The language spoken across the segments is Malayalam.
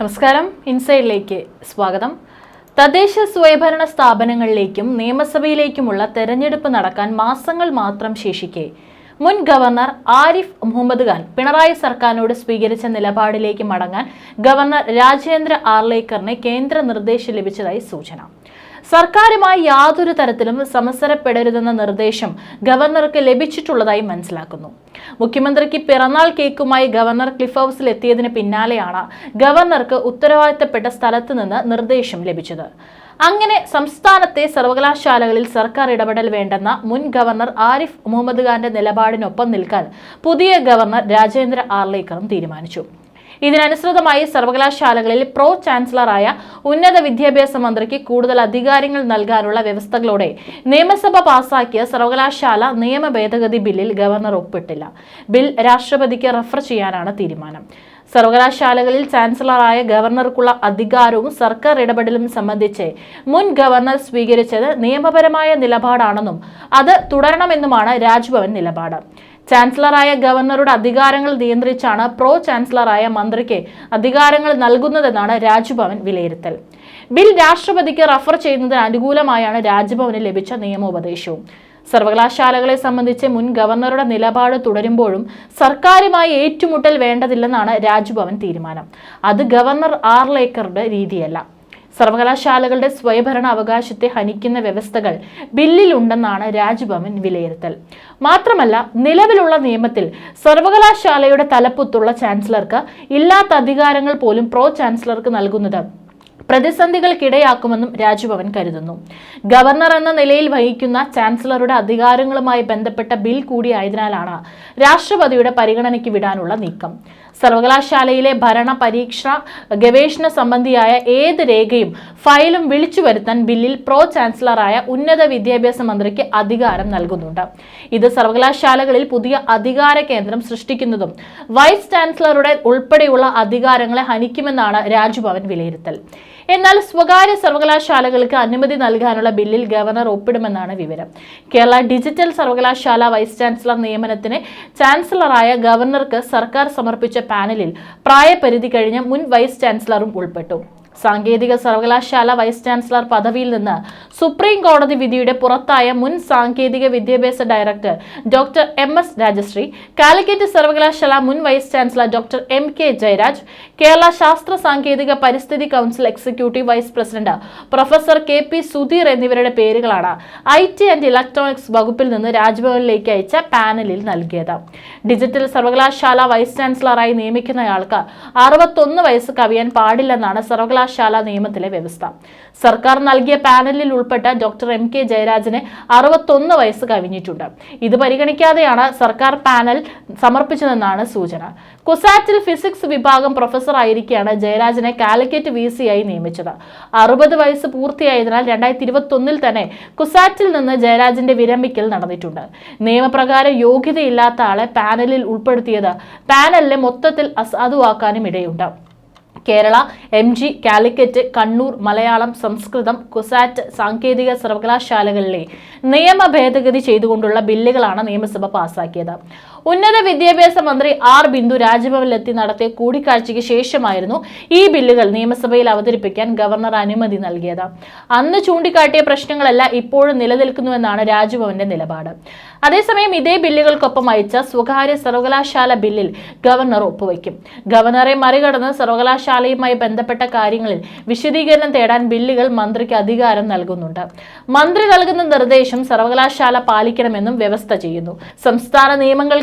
നമസ്കാരം. ഇൻസൈഡിലേക്ക് സ്വാഗതം. തദ്ദേശ സ്വയംഭരണ സ്ഥാപനങ്ങളിലേക്കും നിയമസഭയിലേക്കുമുള്ള തെരഞ്ഞെടുപ്പ് നടക്കാൻ മാസങ്ങൾ മാത്രം ശേഷിക്കെ മുൻ ഗവർണർ ആരിഫ് മുഹമ്മദ് ഖാൻ പിണറായി സർക്കാരിനോട് സ്വീകരിച്ച നിലപാടിലേക്ക് മടങ്ങാൻ ഗവർണർ രാജേന്ദ്ര ആർലേക്കറിന് കേന്ദ്ര നിർദ്ദേശം ലഭിച്ചതായി സൂചന. സർക്കാരുമായി യാതൊരു തരത്തിലും സമസരപ്പെടരുതെന്ന നിർദ്ദേശം ഗവർണർക്ക് ലഭിച്ചിട്ടുള്ളതായി മനസ്സിലാക്കുന്നു. മുഖ്യമന്ത്രിക്ക് പിറന്നാൾ കേക്കുമായി ഗവർണർ ക്ലിഫ് ഹൗസിൽ എത്തിയതിന് പിന്നാലെയാണ് ഗവർണർക്ക് ഉത്തരവാദിത്തപ്പെട്ട സ്ഥലത്ത് നിന്ന് നിർദ്ദേശം ലഭിച്ചത്. അങ്ങനെ സംസ്ഥാനത്തെ സർവകലാശാലകളിൽ സർക്കാർ ഇടപെടൽ വേണ്ടെന്ന മുൻ ഗവർണർ ആരിഫ് മുഹമ്മദ് ഖാന്റെ നിലപാടിനൊപ്പം നിൽക്കാൻ പുതിയ ഗവർണർ രാജേന്ദ്ര ആർലേക്കറും തീരുമാനിച്ചു. ഇതിനനുസൃതമായി സർവകലാശാലകളിൽ പ്രോ ചാൻസലറായ ഉന്നത വിദ്യാഭ്യാസ മന്ത്രിക്ക് കൂടുതൽ അധികാരങ്ങൾ നൽകാനുള്ള വ്യവസ്ഥകളോടെ നിയമസഭ പാസാക്കിയ സർവകലാശാല നിയമ ഭേദഗതി ബില്ലിൽ ഗവർണർ ഒപ്പിട്ടില്ല. ബിൽ രാഷ്ട്രപതിക്ക് റഫർ ചെയ്യാനാണ് തീരുമാനം. സർവകലാശാലകളിൽ ചാൻസലറായ ഗവർണർക്കുള്ള അധികാരവും സർക്കാർ ഇടപെടലും സംബന്ധിച്ച് മുൻ ഗവർണർ സ്വീകരിച്ചത് നിയമപരമായ നിലപാടാണെന്നും അത് തുടരണമെന്നുമാണ് രാജ്ഭവൻ നിലപാട്. ചാൻസലറായ ഗവർണറുടെ അധികാരങ്ങൾ നിയന്ത്രിച്ചാണ് പ്രോ ചാൻസലറായ മന്ത്രിക്ക് അധികാരങ്ങൾ നൽകുന്നതെന്നാണ് രാജ്ഭവൻ വിലയിരുത്തൽ. ബിൽ രാഷ്ട്രപതിക്ക് റഫർ ചെയ്യുന്നതിന് അനുകൂലമായാണ് രാജ്ഭവന് ലഭിച്ച നിയമോപദേശവും. സർവകലാശാലകളെ സംബന്ധിച്ച് മുൻ ഗവർണറുടെ നിലപാട് തുടരുമ്പോഴും സർക്കാരുമായി ഏറ്റുമുട്ടൽ വേണ്ടതില്ലെന്നാണ് രാജ്ഭവൻ തീരുമാനം. അത് ഗവർണർ ആർലേക്കറുടെ രീതിയല്ല. സർവകലാശാലകളുടെ സ്വയംഭരണ അവകാശത്തെ ഹനിക്കുന്ന വ്യവസ്ഥകൾ ബില്ലിലുണ്ടെന്നാണ് രാജ്ഭവൻ വിലയിരുത്തൽ. മാത്രമല്ല നിലവിലുള്ള നിയമത്തിൽ സർവകലാശാലയുടെ തലപ്പത്തുള്ള ചാൻസലർക്ക് ഇല്ലാത്ത അധികാരങ്ങൾ പോലും പ്രോ ചാൻസലർക്ക് നൽകുന്നത് പ്രതിസന്ധികൾക്കിടയാക്കുമെന്നും രാജ്ഭവൻ കരുതുന്നു. ഗവർണർ എന്ന നിലയിൽ വഹിക്കുന്ന ചാൻസലറുടെ അധികാരങ്ങളുമായി ബന്ധപ്പെട്ട ബിൽ കൂടിയായതിനാലാണ് രാഷ്ട്രപതിയുടെ പരിഗണനയ്ക്ക് വിടാനുള്ള നീക്കം. സർവകലാശാലയിലെ ഭരണ പരീക്ഷ ഗവേഷണ സംബന്ധിയായ ഏത് രേഖയും ഫയലും വിളിച്ചു വരുത്താൻ ബില്ലിൽ പ്രോ ചാൻസലറായ ഉന്നത വിദ്യാഭ്യാസ മന്ത്രിക്ക് അധികാരം നൽകുന്നുണ്ട്. ഇത് സർവകലാശാലകളിൽ പുതിയ അധികാര കേന്ദ്രം സൃഷ്ടിക്കുന്നതും വൈസ് ചാൻസലറുടെ ഉൾപ്പെടെയുള്ള അധികാരങ്ങളെ ഹനിക്കുമെന്നാണ് രാജ്ഭവൻ വിലയിരുത്തൽ. എന്നാൽ സ്വകാര്യ സർവകലാശാലകൾക്ക് അനുമതി നൽകാനുള്ള ബില്ലിൽ ഗവർണർ ഒപ്പിടുമെന്നാണ് വിവരം. കേരള ഡിജിറ്റൽ സർവകലാശാല വൈസ് ചാൻസലർ നിയമനത്തിന് ചാൻസലറായ ഗവർണർക്ക് സർക്കാർ സമർപ്പിച്ച പാനലിൽ പ്രായപരിധി കഴിഞ്ഞ മുൻ വൈസ് ചാൻസലറും ഉൾപ്പെട്ടു. സാങ്കേതിക സർവകലാശാല വൈസ് ചാൻസലർ പദവിയിൽ നിന്ന് സുപ്രീം കോടതി വിധിയുടെ പുറത്തായ മുൻ സാങ്കേതിക വിദ്യാഭ്യാസ director doctor M S Rajasree Calicut സർവകലാശാല മുൻ vice chancellor doctor M K Jayaraj Kerala ശാസ്ത്ര സാങ്കേതിക പരിസ്ഥിതി council executive vice president professor K P Sudheer എന്നിവരുടെ പേരുകളാണ് ഐ ടി ആൻഡ് ഇലക്ട്രോണിക്സ് വകുപ്പിൽ നിന്ന് രാജ്ഭവനിലേക്ക് അയച്ച പാനലിൽ നൽകിയത്. ഡിജിറ്റൽ സർവകലാശാല വൈസ് ചാൻസലറായി നിയമിക്കുന്നയാൾക്ക് അറുപത്തൊന്ന് വയസ്സ് കവിയാൻ പാടില്ലെന്നാണ് സർവകലാശാല നിയമത്തിലെ വ്യവസ്ഥ. സർക്കാർ നൽകിയ പാനലിൽ ഉൾപ്പെട്ട ഡോക്ടർ എം കെ ജയരാജന് അറുപത്തൊന്ന് വയസ്സ് കവിഞ്ഞിട്ടുണ്ട്. ഇത് പരിഗണിക്കാതെയാണ് സർക്കാർ പാനൽ സമർപ്പിച്ചതെന്നാണ് സൂചന. കുസാറ്റിൽ ഫിസിക്സ് വിഭാഗം പ്രൊഫസർ ആയിരിക്കെയാണ് ജയരാജനെ കാലിക്കറ്റ് വി ആയി നിയമിച്ചത്. അറുപത് വയസ്സ് പൂർത്തിയായതിനാൽ രണ്ടായിരത്തി ഇരുപത്തൊന്നിൽ തന്നെ കുസാറ്റിൽ നിന്ന് ജയരാജന്റെ വിരമിക്കൽ നടന്നിട്ടുണ്ട്. നിയമപ്രകാരം യോഗ്യതയില്ലാത്ത ആളെ പാനലിൽ ഉൾപ്പെടുത്തിയത് പാനലിനെ മൊത്തത്തിൽ അസാധുവാക്കാനും ഇടയുണ്ട്. Kerala M G Calicut Kannur Malayalam Sanskrit CUSAT സാങ്കേതിക സർവകലാശാലകളിലെ നിയമ ഭേദഗതി ചെയ്തുകൊണ്ടുള്ള ബില്ലുകളാണ് നിയമസഭ പാസാക്കിയത്. ഉന്നത വിദ്യാഭ്യാസ മന്ത്രി ആർ ബിന്ദു രാജ്ഭവനിലെത്തി നടത്തിയ കൂടിക്കാഴ്ചയ്ക്ക് ശേഷമായിരുന്നു ഈ ബില്ലുകൾ നിയമസഭയിൽ അവതരിപ്പിക്കാൻ ഗവർണർ അനുമതി നൽകിയത്. അന്ന് ചൂണ്ടിക്കാട്ടിയ പ്രശ്നങ്ങളല്ല ഇപ്പോഴും നിലനിൽക്കുന്നുവെന്നാണ് രാജ്ഭവന്റെ നിലപാട്. അതേസമയം ഇതേ ബില്ലുകൾക്കൊപ്പം അയച്ച സ്വകാര്യ സർവകലാശാല ബില്ലിൽ ഗവർണർ ഒപ്പുവയ്ക്കും ഗവർണറെ മറികടന്ന് സർവകലാശാലയുമായി ബന്ധപ്പെട്ട കാര്യങ്ങളിൽ വിശദീകരണം തേടാൻ ബില്ലുകൾ മന്ത്രിക്ക് അധികാരം നൽകുന്നുണ്ട്. മന്ത്രി നൽകുന്ന നിർദ്ദേശം സർവകലാശാല പാലിക്കണമെന്നും വ്യവസ്ഥ ചെയ്യുന്നു. സംസ്ഥാന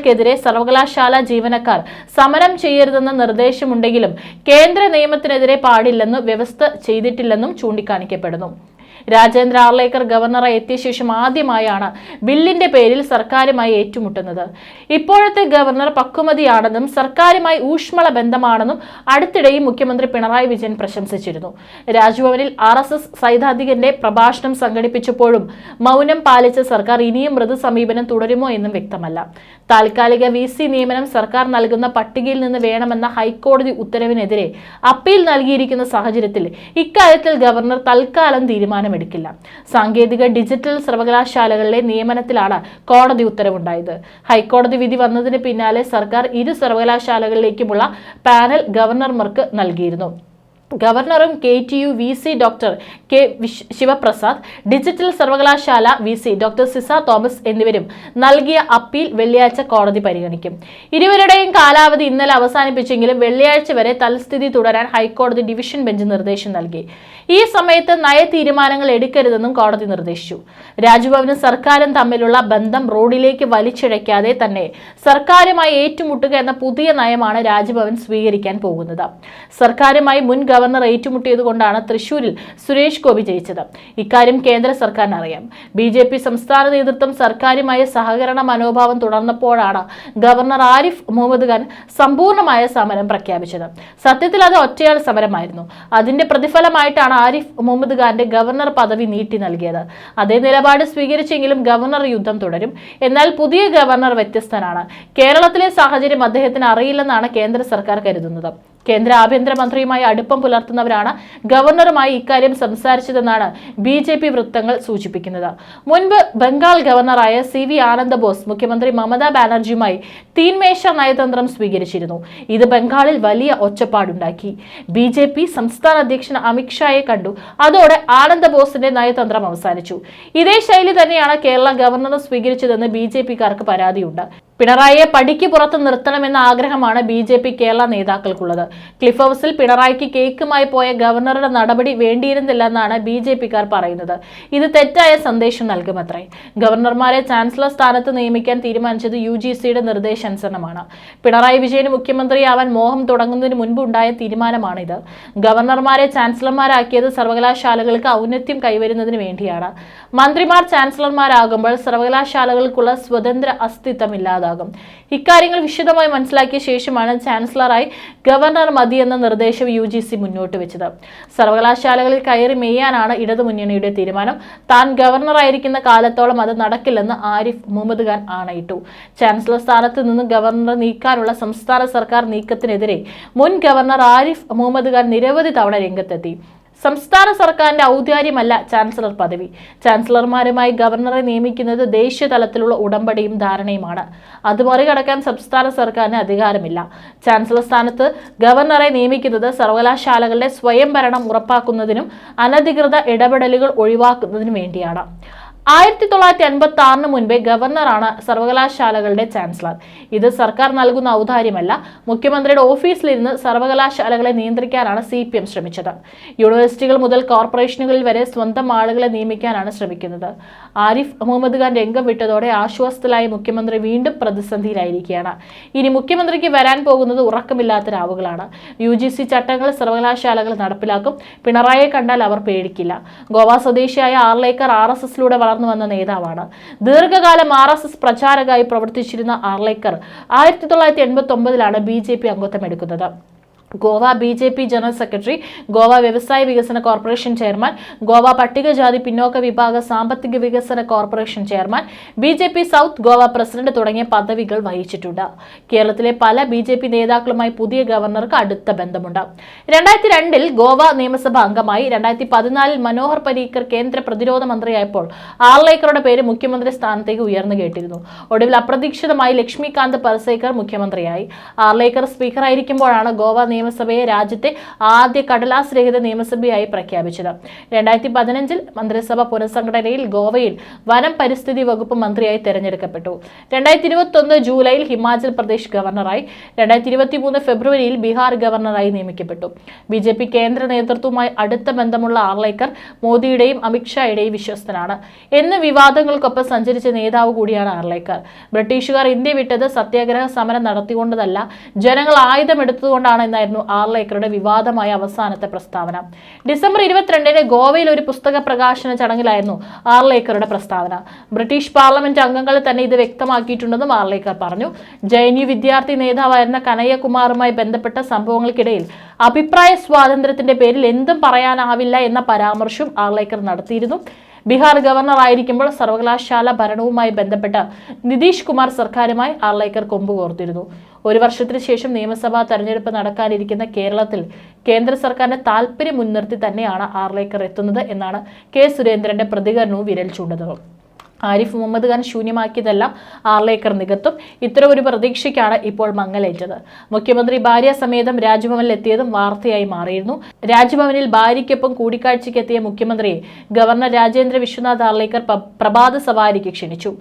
നിയമങ്ങൾക്കെതിരെ സർവകലാശാല ജീവനക്കാർ സമരം ചെയ്യരുതെന്ന നിർദ്ദേശമുണ്ടെങ്കിലും കേന്ദ്ര നിയമത്തിനെതിരെ പാടില്ലെന്ന് വ്യവസ്ഥ ചെയ്തിട്ടില്ലെന്നും ചൂണ്ടിക്കാണിക്കപ്പെടുന്നു. രാജേന്ദ്ര ആർലേക്കർ ഗവർണറെ എത്തിയ ശേഷം ആദ്യമായാണ് ബില്ലിന്റെ പേരിൽ സർക്കാരുമായി ഏറ്റുമുട്ടുന്നത്. ഇപ്പോഴത്തെ ഗവർണർ പക്വമതിയാണെന്നും സർക്കാരുമായി ഊഷ്മള ബന്ധമാണെന്നും അടുത്തിടെയും മുഖ്യമന്ത്രി പിണറായി വിജയൻ പ്രശംസിച്ചിരുന്നു. രാജ്ഭവനിൽ ആർ എസ് എസ് സൈദ്ധാന്തികന്റെ പ്രഭാഷണം സംഘടിപ്പിച്ചപ്പോഴും മൗനം പാലിച്ച സർക്കാർ ഇനിയും മൃദു സമീപനം തുടരുമോ എന്നും വ്യക്തമല്ല. താൽക്കാലിക വി സി നിയമനം സർക്കാർ നൽകുന്ന പട്ടികയിൽ നിന്ന് വേണമെന്ന ഹൈക്കോടതി ഉത്തരവിനെതിരെ അപ്പീൽ നൽകിയിരിക്കുന്ന സാഹചര്യത്തിൽ ഇക്കാര്യത്തിൽ ഗവർണർ തൽക്കാലം തീരുമാനമെടുക്കില്ല സാങ്കേതിക ഡിജിറ്റൽ സർവകലാശാലകളിലെ നിയമനത്തിലാണ് കോടതി ഉത്തരവുണ്ടായത്. ഹൈക്കോടതി വിധി വന്നതിന് പിന്നാലെ സർക്കാർ ഇരു സർവകലാശാലകളിലേക്കുമുള്ള പാനൽ ഗവർണർമാർക്ക് നൽകിയിരുന്നു. ഗവർണറും K T U V C doctor K Sivaprasad digital സർവകലാശാല V C doctor Ciza Thomas എന്നിവരും നൽകിയ അപ്പീൽ വെള്ളിയാഴ്ച കോടതി പരിഗണിക്കും. ഇരുവരുടെയും കാലാവധി ഇന്നലെ അവസാനിപ്പിച്ചെങ്കിലും വെള്ളിയാഴ്ച വരെ തൽസ്ഥിതി തുടരാൻ ഹൈക്കോടതി ഡിവിഷൻ ബെഞ്ച് നിർദ്ദേശം നൽകി. ഈ സമയത്ത് നയ തീരുമാനങ്ങൾ എടുക്കരുതെന്നും കോടതി നിർദ്ദേശിച്ചു. രാജ്ഭവനും സർക്കാരും തമ്മിലുള്ള ബന്ധം റോഡിലേക്ക് വലിച്ചിഴയ്ക്കാതെ തന്നെ സർക്കാരുമായി ഏറ്റുമുട്ടുക എന്ന പുതിയ നയമാണ് രാജ്ഭവൻ സ്വീകരിക്കാൻ പോകുന്നത്. സർക്കാരുമായി മുൻ ഗവർണർ ഏറ്റുമുട്ടിയതുകൊണ്ടാണ് തൃശൂരിൽ സുരേഷ് ഗോപി ജയിച്ചത്. ഇക്കാര്യം കേന്ദ്ര സർക്കാരിന് അറിയാം ബി ജെ പി സംസ്ഥാന നേതൃത്വം സർക്കാരുമായി സഹകരണ മനോഭാവം തുടർന്നപ്പോഴാണ് ഗവർണർ ആരിഫ് മുഹമ്മദ് ഖാൻ സമ്പൂർണമായ സമരം പ്രഖ്യാപിച്ചത്. സത്യത്തിൽ അത് ഒറ്റയാൾ സമരമായിരുന്നു. അതിന്റെ പ്രതിഫലമായിട്ടാണ് ആരിഫ് മുഹമ്മദ് ഖാന്റെ ഗവർണർ പദവി നീട്ടി നൽകിയത്. അതേ നിലപാട് സ്വീകരിച്ചെങ്കിലും ഗവർണർ യുദ്ധം തുടരും. എന്നാൽ പുതിയ ഗവർണർ വ്യത്യസ്തനാണ്. കേരളത്തിലെ സാഹചര്യം അദ്ദേഹത്തിന് അറിയില്ലെന്നാണ് കേന്ദ്ര സർക്കാർ കരുതുന്നത്. കേന്ദ്ര ആഭ്യന്തരമന്ത്രിയുമായി അടുപ്പം പുലർത്തുന്നവരാണ് ഗവർണറുമായി ഇക്കാര്യം സംസാരിച്ചതെന്നാണ് ബി ജെ പി വൃത്തങ്ങൾ സൂചിപ്പിക്കുന്നത്. മുൻപ് ബംഗാൾ ഗവർണറായ സി വി ആനന്ദ ബോസ് മുഖ്യമന്ത്രി മമതാ ബാനർജിയുമായി തീൻമേശ നയതന്ത്രം സ്വീകരിച്ചിരുന്നു. ഇത് ബംഗാളിൽ വലിയ ഒച്ചപ്പാടുണ്ടാക്കി. ബി ജെ പി സംസ്ഥാന അധ്യക്ഷൻ അമിത്ഷായെ കണ്ടു. അതോടെ ആനന്ദ ബോസിന്റെ നയതന്ത്രം അവസാനിച്ചു. ഇതേ ശൈലി തന്നെയാണ് കേരള ഗവർണർ സ്വീകരിച്ചതെന്ന് ബി ജെ പിക്കാർക്ക് പരാതിയുണ്ട്. പിണറായിയെ പടിക്ക് പുറത്ത് നിർത്തണമെന്ന ആഗ്രഹമാണ് ബി ജെ പി കേരള നേതാക്കൾക്കുള്ളത്. ക്ലിഫ് ഹൗസിൽ പിണറായിക്ക് കേക്കുമായി പോയ ഗവർണറുടെ നടപടി വേണ്ടിയിരുന്നില്ലെന്നാണ് ബി ജെ പിക്കാർ പറയുന്നത്. ഇത് തെറ്റായ സന്ദേശം നൽകുമത്രേ. ഗവർണർമാരെ ചാൻസലർ സ്ഥാനത്ത് നിയമിക്കാൻ തീരുമാനിച്ചത് യു ജി സിയുടെ നിർദ്ദേശാനുസരണമാണ്. പിണറായി വിജയന് മുഖ്യമന്ത്രിയാവാൻ മോഹം തുടങ്ങുന്നതിന് മുൻപ് ഉണ്ടായ തീരുമാനമാണിത്. ഗവർണർമാരെ ചാൻസലർമാരാക്കിയത് സർവകലാശാലകൾക്ക് ഔന്നത്യം കൈവരുന്നതിന് വേണ്ടിയാണ്. മന്ത്രിമാർ ചാൻസലർമാരാകുമ്പോൾ സർവകലാശാലകൾക്കുള്ള സ്വതന്ത്ര അസ്തിത്വം ഇല്ലാതാകും ഇക്കാര്യങ്ങൾ വിശദമായി മനസ്സിലാക്കിയ ശേഷമാണ് ചാൻസലറായി ഗവർണർ മതി എന്ന നിർദ്ദേശം യു ജി സി മുന്നോട്ട് വെച്ചത്. സർവകലാശാലകളിൽ കയറി മെയ്യാനാണ് ഇടതുമുന്നണിയുടെ തീരുമാനം. താൻ ഗവർണറായിരിക്കുന്ന കാലത്തോളം അത് നടക്കില്ലെന്ന് ആരിഫ് മുഹമ്മദ് ഖാൻ ആണയിട്ടു. ചാൻസലർ സ്ഥാനത്ത് നിന്ന് ഗവർണർ നീക്കാനുള്ള സംസ്ഥാന സർക്കാർ നീക്കത്തിനെതിരെ മുൻ ഗവർണർ ആരിഫ് മുഹമ്മദ് ഖാൻ നിരവധി തവണ രംഗത്തെത്തി. സംസ്ഥാന സർക്കാരിന്റെ ഔദാര്യമല്ല ചാൻസലർ പദവി. ചാൻസലർമാരുമായി ഗവർണറെ നിയമിക്കുന്നത് ദേശീയ തലത്തിലുള്ള ഉടമ്പടിയും ധാരണയുമാണ്. അത് മറികടക്കാൻ സംസ്ഥാന സർക്കാരിന് അധികാരമില്ല. ചാൻസലർ സ്ഥാനത്ത് ഗവർണറെ നിയമിക്കുന്നത് സർവകലാശാലകളുടെ സ്വയംഭരണം ഉറപ്പാക്കുന്നതിനും അനധികൃത ഇടപെടലുകൾ ഒഴിവാക്കുന്നതിനും വേണ്ടിയാണ്. ആയിരത്തി തൊള്ളായിരത്തി അൻപത്തി ആറിന് മുൻപേ ഗവർണറാണ് സർവകലാശാലകളുടെ ചാൻസലർ. ഇത് സർക്കാർ നൽകുന്ന ഔദാര്യമല്ല മുഖ്യമന്ത്രിയുടെ ഓഫീസിലിരുന്ന് സർവകലാശാലകളെ നിയന്ത്രിക്കാനാണ് സി പി എം ശ്രമിച്ചത്. യൂണിവേഴ്സിറ്റികൾ മുതൽ കോർപ്പറേഷനുകളിൽ വരെ സ്വന്തം ആളുകളെ നിയമിക്കാനാണ് ശ്രമിക്കുന്നത്. ആരിഫ് അഹമ്മദ് ഖാൻ രംഗം വിട്ടതോടെ ആശ്വാസത്തിലായ മുഖ്യമന്ത്രി വീണ്ടും പ്രതിസന്ധിയിലായിരിക്കുകയാണ്. ഇനി മുഖ്യമന്ത്രിക്ക് വരാൻ പോകുന്നത് ഉറക്കമില്ലാത്ത രാവുകളാണ് യു ജി സി ചട്ടങ്ങൾ സർവകലാശാലകൾ നടപ്പിലാക്കും പിണറായിയെ കണ്ടാൽ അവർ പേടിക്കില്ല. ഗോവ സ്വദേശിയായ ആർലേക്കർ ആർ എസ് എസിലൂടെ വളർന്നു വന്ന നേതാവാണ്. ദീർഘകാലം ആർ എസ് എസ് പ്രചാരകായി പ്രവർത്തിച്ചിരുന്ന ആർലേക്കർ ആയിരത്തി തൊള്ളായിരത്തി എൺപത്തി ഒമ്പതിലാണ് ബി ജെ പി അംഗത്വം എടുക്കുന്നത്. Goa B J P general secretary Goa വ്യവസായ വികസന കോർപ്പറേഷൻ ചെയർമാൻ ഗോവ പട്ടികജാതി പിന്നോക്ക വിഭാഗ സാമ്പത്തിക വികസന corporation chairman B J P south Goa president തുടങ്ങിയ പദവികൾ വഹിച്ചിട്ടുണ്ട്. കേരളത്തിലെ പല ബി ജെ പി നേതാക്കളുമായി പുതിയ ഗവർണർക്ക് അടുത്ത ബന്ധമുണ്ട്. രണ്ടായിരത്തി രണ്ടിൽ ഗോവ നിയമസഭ അംഗമായി രണ്ടായിരത്തി പതിനാലിൽ മനോഹർ പരീക്കർ കേന്ദ്ര പ്രതിരോധ മന്ത്രിയായപ്പോൾ ആർലേക്കറുടെ പേര് മുഖ്യമന്ത്രി സ്ഥാനത്തേക്ക് ഉയർന്നു കേട്ടിരുന്നു. ഒടുവിൽ അപ്രതീക്ഷിതമായി ലക്ഷ്മികാന്ത് പർസേക്കർ മുഖ്യമന്ത്രിയായി. ആർലേക്കർ സ്പീക്കറായിരിക്കുമ്പോഴാണ് ഗോവ നിയമസഭയെ രാജ്യത്തെ ആദ്യ കടലാസ് രഹിത നിയമസഭയായി പ്രഖ്യാപിച്ചത്. രണ്ടായിരത്തി പതിനഞ്ചിൽ മന്ത്രിസഭ പുനഃസംഘടനയിൽ ഗോവയിൽ വനം പരിസ്ഥിതി വകുപ്പ് മന്ത്രിയായി തെരഞ്ഞെടുക്കപ്പെട്ടു. രണ്ടായിരത്തി ഇരുപത്തൊന്ന് ജൂലൈയിൽ ഹിമാചൽ പ്രദേശ് ഗവർണറായി. രണ്ടായിരത്തി ഇരുപത്തി മൂന്ന് ഫെബ്രുവരിയിൽ ബീഹാർ ഗവർണറായി നിയമിക്കപ്പെട്ടു. ബി ജെ പി കേന്ദ്ര നേതൃത്വവുമായി അടുത്ത ബന്ധമുള്ള ആർലേക്കർ മോദിയുടെയും അമിത്ഷായുടെയും വിശ്വസ്തനാണ്. എന്ന് വിവാദങ്ങൾക്കൊപ്പം സഞ്ചരിച്ച നേതാവ് കൂടിയാണ് ആർലേക്കർ ബ്രിട്ടീഷുകാർ ഇന്ത്യ വിട്ടത് സത്യാഗ്രഹ സമരം നടത്തിക്കൊണ്ടതല്ല ജനങ്ങൾ ആയുധമെടുത്തുകൊണ്ടാണ് എന്നായിരുന്നു ആർലേക്കറുടെ വിവാദമായ അവസാനത്തെ പ്രസ്താവന. ഡിസംബർ ഇരുപത്തിരണ്ടിന് ഗോവയിൽ ഒരു പുസ്തക പ്രകാശന ചടങ്ങിലായിരുന്നു ആർലേക്കറുടെ പ്രസ്താവന. ബ്രിട്ടീഷ് പാർലമെന്റ് അംഗങ്ങൾ തന്നെ ഇത് വ്യക്തമാക്കിയിട്ടുണ്ടെന്നും ആർലേക്കർ പറഞ്ഞു. ജൈനി വിദ്യാർത്ഥി നേതാവായിരുന്ന കനയ്യകുമാറുമായി ബന്ധപ്പെട്ട സംഭവങ്ങൾക്കിടയിൽ അഭിപ്രായ സ്വാതന്ത്ര്യത്തിന്റെ പേരിൽ എന്തും പറയാനാവില്ല എന്ന പരാമർശം ആർലേക്കർ നടത്തിയിരുന്നു. ബീഹാർ ഗവർണർ ആയിരിക്കുമ്പോൾ സർവകലാശാല ഭരണവുമായി ബന്ധപ്പെട്ട് നിതീഷ് കുമാർ സർക്കാരുമായി ആർലേക്കർ കൊമ്പ് കോർത്തിരുന്നു. ഒരു വർഷത്തിന് ശേഷം നിയമസഭാ തെരഞ്ഞെടുപ്പ് നടക്കാനിരിക്കുന്ന കേരളത്തിൽ കേന്ദ്ര സർക്കാരിന്റെ താല്പര്യം മുൻനിർത്തി തന്നെയാണ് ആർലേക്കർ എത്തുന്നത് എന്നാണ് കെ സുരേന്ദ്രന്റെ പ്രതികരണവും വിരൽ ചൂണ്ടുന്നത് ആരിഫ് മുഹമ്മദ് ഖാൻ ശൂന്യമാക്കിയതെല്ലാം ആർലേക്കർ നികത്തും. ഇത്തരം ഒരു പ്രതീക്ഷയ്ക്കാണ് ഇപ്പോൾ മങ്ങലേറ്റത്. മുഖ്യമന്ത്രി ഭാര്യ സമേതം രാജ്ഭവനിൽ എത്തിയതും വാർത്തയായി മാറിയിരുന്നു. രാജ്ഭവനിൽ ഭാര്യയ്ക്കൊപ്പം കൂടിക്കാഴ്ചയ്ക്ക് എത്തിയ മുഖ്യമന്ത്രിയെ ഗവർണർ രാജേന്ദ്ര വിശ്വനാഥ് ആർലേക്കർ പ്രഭാത സവാരിക്ക് ക്ഷണിച്ചു.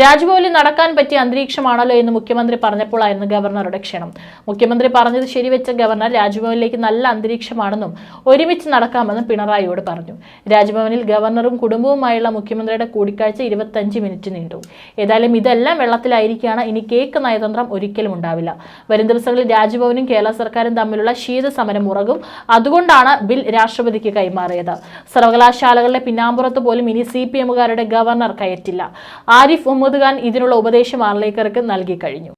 രാജ്ഭവനിൽ നടക്കാൻ പറ്റിയ അന്തരീക്ഷമാണല്ലോ എന്ന് മുഖ്യമന്ത്രി പറഞ്ഞപ്പോഴായിരുന്നു ഗവർണറുടെ ക്ഷണം. മുഖ്യമന്ത്രി പറഞ്ഞത് ശരിവെച്ച ഗവർണർ രാജ്ഭവനിലേക്ക് നല്ല അന്തരീക്ഷമാണെന്നും ഒരുമിച്ച് നടക്കാമെന്നും പിണറായിയോട് പറഞ്ഞു. രാജ്ഭവനിൽ ഗവർണറും കുടുംബവുമായുള്ള മുഖ്യമന്ത്രിയുടെ കൂടിക്കാഴ്ച ഇരുപത്തഞ്ച് മിനിറ്റ് നീണ്ടു. ഏതായാലും ഇതെല്ലാം വെള്ളത്തിലായിരിക്കുകയാണ് ഇനി കേക്ക് നയതന്ത്രം ഒരിക്കലും ഉണ്ടാവില്ല. വരും ദിവസങ്ങളിൽ രാജ്ഭവനും കേരള സർക്കാരും തമ്മിലുള്ള ശീത സമരം ഉറകും അതുകൊണ്ടാണ് ബിൽ രാഷ്ട്രപതിക്ക് കൈമാറിയത്. സർവകലാശാലകളുടെ പിന്നാമ്പുറത്ത് പോലും ഇനി സി പി എമ്മുകാരുടെ ഗവർണർ കയറ്റില്ല. ആരിഫ് മുഹമ്മദ് ഖാൻ ഇതിനുള്ള ഉപദേശം ആർലേക്കർക്ക് നൽകി കഴിഞ്ഞു.